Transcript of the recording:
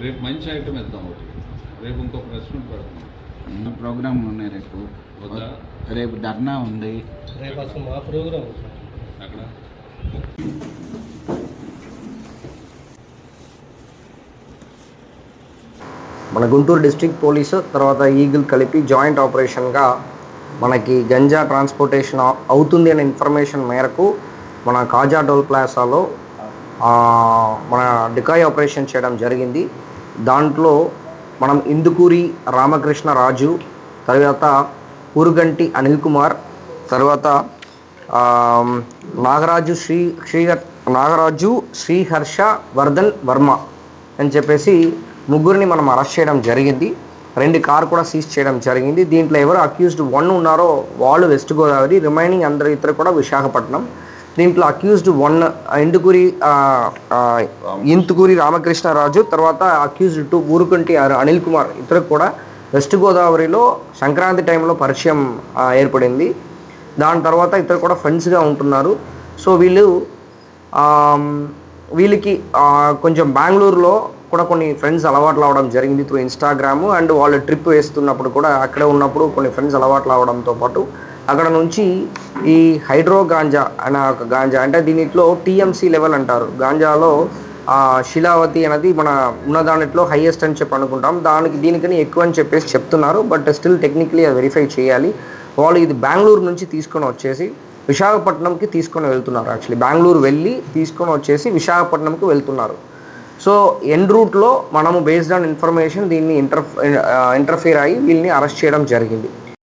రేపు మంచి ఐటమ్ ఇద్దాం ఒకటి. రేపు ఇంకో ప్రెస్ మీట్ పెడతాం ప్రోగ్రామ్ ఉన్నాయి రేపు. రేపు ధర్నా ఉంది. రేపు అసలు మా ప్రోగ్రామ్ అక్కడ మన గుంటూరు డిస్ట్రిక్ట్ పోలీసు తర్వాత ఈగిల్ కలిపి జాయింట్ ఆపరేషన్గా మనకి గంజా ట్రాన్స్పోర్టేషన్ అవు- అవుతుంది అనే ఇన్ఫర్మేషన్ మేరకు మన కాజా టోల్ ప్లాసాలో మన డికాయ్ ఆపరేషన్ చేయడం జరిగింది. దాంట్లో మనం ఇందుకూరి రామకృష్ణ రాజు తర్వాత ఊరుగంటి అనిల్ కుమార్ తర్వాత నాగరాజు శ్రీ శ్రీహర్ నాగరాజు శ్రీహర్ష వర్ధన్ వర్మ అని చెప్పేసి ముగ్గురిని మనం అరెస్ట్ చేయడం జరిగింది. రెండు కార్ కూడా సీజ్ చేయడం జరిగింది. దీంట్లో ఎవరు అక్యూజ్డ్ వన్ ఉన్నారో వాళ్ళు వెస్ట్ గోదావరి రిమైనింగ్ అందరు ఇద్దరు కూడా విశాఖపట్నం. దీంట్లో అక్యూజ్డ్ వన్ ఇందుకూరి ఇంతుకూరి రామకృష్ణరాజు తర్వాత అక్యూజ్డ్ టూ ఊరుకుంటి అనిల్ కుమార్ ఇతరు కూడా వెస్ట్ గోదావరిలో సంక్రాంతి టైంలో పరిచయం ఏర్పడింది. దాని తర్వాత ఇద్దరు కూడా ఫ్రెండ్స్గా ఉంటున్నారు. సో వీళ్ళు వీళ్ళకి కొంచెం బెంగళూరులో కూడా కొన్ని ఫ్రెండ్స్ అలవాట్లు అవడం జరిగింది త్రూ ఇన్స్టాగ్రామ్ అండ్ వాళ్ళు ట్రిప్ వేస్తున్నప్పుడు కూడా అక్కడే ఉన్నప్పుడు కొన్ని ఫ్రెండ్స్ అలవాట్లు అవడంతో పాటు అక్కడ నుంచి ఈ హైడ్రో గాంజా అనే ఒక గాంజా అంటే దీనిలో టీఎంసీ లెవెల్ అంటారు. గాంజాలో శిలావతి అనేది మన ఉన్నదానిట్లో హైయెస్ట్ అని చెప్పి అనుకుంటాం. దానికి దీనికని ఎక్కువ అని చెప్పేసి చెప్తున్నారు. బట్ స్టిల్ టెక్నికలీ అది వెరిఫై చేయాలి. వాళ్ళు ఇది బెంగళూరు నుంచి తీసుకొని వచ్చేసి విశాఖపట్నంకి తీసుకొని వెళ్తున్నారు యాక్చువల్లీ బెంగళూరు వెళ్ళి తీసుకొని వచ్చేసి విశాఖపట్నంకి వెళ్తున్నారు. సో ఎన్ రూట్లో మనము బేస్డ్ ఆన్ ఇన్ఫర్మేషన్ దీన్ని ఇంటర్ ఇంటర్ఫీర్ అయ్యి వీళ్ళని అరెస్ట్ చేయడం జరిగింది.